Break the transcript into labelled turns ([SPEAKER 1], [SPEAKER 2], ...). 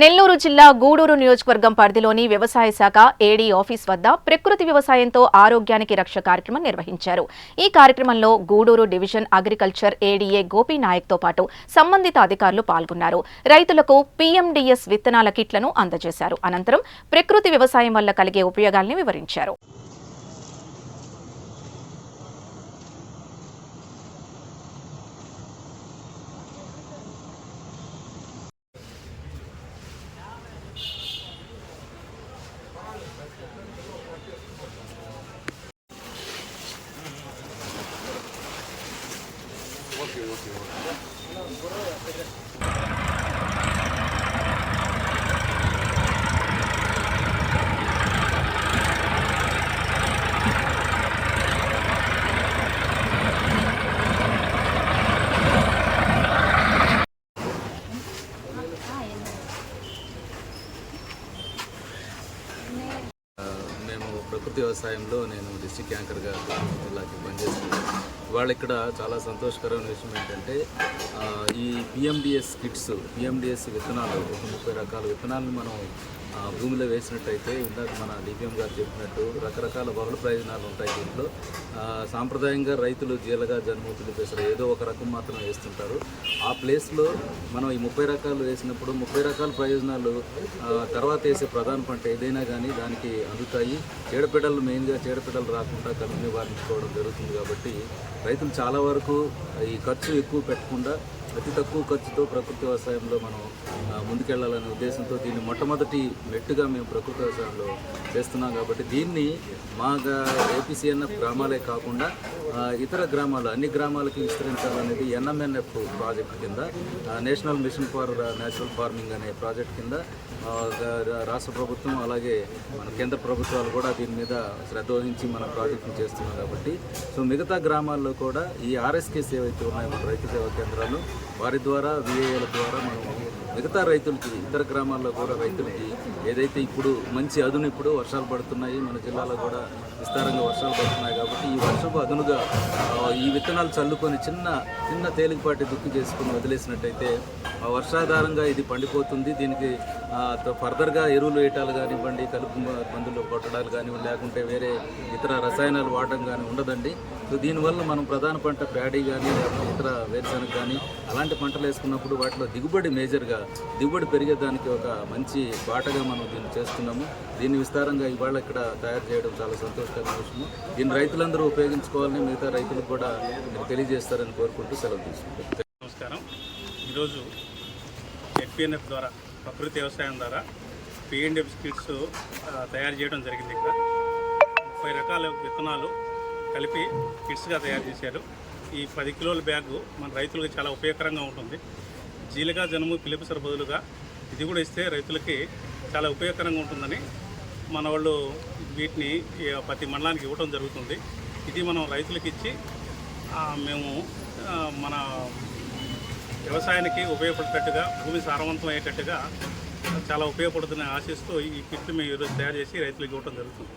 [SPEAKER 1] నెల్లూరు జిల్లా గూడూరు నియోజకవర్గం పరిధిలోని వ్యవసాయ శాఖ ఏడీ ఆఫీస్ వద్ద ప్రకృతి వ్యవసాయంతో ఆరోగ్యానికి రక్ష కార్యక్రమం నిర్వహించారు. ఈ కార్యక్రమంలో గూడూరు డివిజన్ అగ్రికల్చర్ ఏడీఏ గోపీనాయక్తో పాటు సంబంధిత అధికారులు పాల్గొన్నారు. రైతులకు పీఎండీఎస్ విత్తనాల కిట్లను అందజేశారు. అనంతరం ప్రకృతి వ్యవసాయం వల్ల కలిగే ఉపయోగాల్ని వివరించారు.
[SPEAKER 2] మేము ప్రకృతి వ్యవసాయంలో నేను డిస్టిక్ యాంకర్గా జిల్లాకి పనిచేస్తున్నాను. ఇవాళ ఇక్కడ చాలా సంతోషకరమైన విషయం ఏంటంటే ఈ పిఎండిఎస్ కిట్స్ పిఎండిఎస్ విత్తనాలు ఒక ముప్పై రకాల విత్తనాలను మనం భూమిలో వేసినట్టయితే ఇందాక మన డిపిఎం గారు చెప్పినట్టు రకరకాల బహుళ ప్రయోజనాలు ఉంటాయి దీంట్లో. సాంప్రదాయంగా రైతులు జీలగా జన్మూతులు పెసర ఏదో ఒక రకం మాత్రం వేస్తుంటారు. ఆ ప్లేస్లో మనం ఈ ముప్పై రకాలు వేసినప్పుడు ముప్పై రకాల ప్రయోజనాలు తర్వాత వేసే ప్రధాన పంట ఏదైనా కానీ దానికి అందుతాయి. చీడపీడలు మెయిన్గా చీడపీడలు రాకుండా కలుపు నివారించుకోవడం జరుగుతుంది కాబట్టి రైతులు చాలా వరకు ఈ ఖర్చు ఎక్కువ పెట్టకుండా అతి తక్కువ ఖర్చుతో ప్రకృతి వ్యవసాయంలో మనం ముందుకెళ్ళాలనే ఉద్దేశంతో దీన్ని మొట్టమొదటి మెట్టుగా మేము ప్రకృతి వ్యవసాయంలో చేస్తున్నాం కాబట్టి దీన్ని మా ఏపీసీఎన్ఎఫ్ గ్రామాలే కాకుండా ఇతర గ్రామాలు అన్ని గ్రామాలకి విస్తరించాలనేది ఎన్ఎంఎన్ఎఫ్ ప్రాజెక్ట్ కింద national mission for natural farming అనే ప్రాజెక్ట్ కింద రాష్ట్ర ప్రభుత్వం అలాగే మన కేంద్ర ప్రభుత్వాలు కూడా దీని మీద శ్రద్ధ వహించి మన ప్రాజెక్టును చేస్తున్నాం కాబట్టి సో మిగతా గ్రామాల్లో కూడా ఈ ఆర్ఎస్కేస్ ఏవైతే ఉన్నాయో మన రైతు సేవా కేంద్రాలు వారి ద్వారా విఏఏల ద్వారా మనం మిగతా రైతులకి ఇతర గ్రామాల్లో కూడా రైతులకి ఏదైతే ఇప్పుడు మంచి అదును ఇప్పుడు వర్షాలు పడుతున్నాయి మన జిల్లాలో కూడా విస్తారంగా వర్షాలు పడుతున్నాయి కాబట్టి ఈ వర్షపు అదునుగా ఈ విత్తనాలు చల్లుకొని చిన్న చిన్న తేలికపాటి దుక్కి చేసుకుని వదిలేసినట్టయితే ఆ వర్షాధారంగా ఇది పండిపోతుంది. దీనికి ఫర్దర్గా ఎరువులు వేయటాలు కానివ్వండి కలుపు మందులు కొట్టడాలు కానివ్వండి లేకుంటే వేరే ఇతర రసాయనాలు వాడడం కానీ ఉండదండి. సో దీనివల్ల మనం ప్రధాన పంట ప్యాడీ కానీ లేకపోతే ఇతర వేరుశనగ కానీ అలాంటి పంటలు వేసుకున్నప్పుడు వాటిలో దిగుబడి మేజర్గా దిగుబడి పెరిగేదానికి ఒక మంచి బాటగా మనం దీన్ని చేస్తున్నాము. దీన్ని విస్తారంగా ఇవాళ ఇక్కడ తయారు చేయడం చాలా సంతోషకరమైన విషయం దీన్ని రైతులందరూ ఉపయోగించుకోవాలని మిగతా రైతులకు కూడా మీరు తెలియజేస్తారని కోరుకుంటూ సెలవు తీసుకుంటాం
[SPEAKER 3] నమస్కారం. ఈరోజు ఎఫ్పిఎన్ఎఫ్ ద్వారా ప్రకృతి వ్యవసాయం ద్వారా పిఎన్డిఎఫ్ కిట్స్ తయారు చేయడం జరిగింది ఇక్కడ. ముప్పై రకాల విత్తనాలు కలిపి కిట్స్గా తయారు చేశారు. ఈ పది కిలోల బ్యాగు మన రైతులకు చాలా ఉపయోగకరంగా ఉంటుంది. జీలక జనుము పిలిపిసర బదులుగా ఇది కూడా ఇస్తే రైతులకి చాలా ఉపయోగకరంగా ఉంటుందని మన వాళ్ళు వీటిని ప్రతి మండలానికి ఇవ్వడం జరుగుతుంది. ఇది మనం రైతులకు ఇచ్చి మేము మన వ్యవసాయానికి ఉపయోగపడేటట్టుగా భూమి సారవంతం అయ్యేటట్టుగా చాలా ఉపయోగపడుతుందని ఆశిస్తూ ఈ కిట్లు మేము ఈరోజు తయారు చేసి రైతులకు ఇవ్వడం జరుగుతుంది.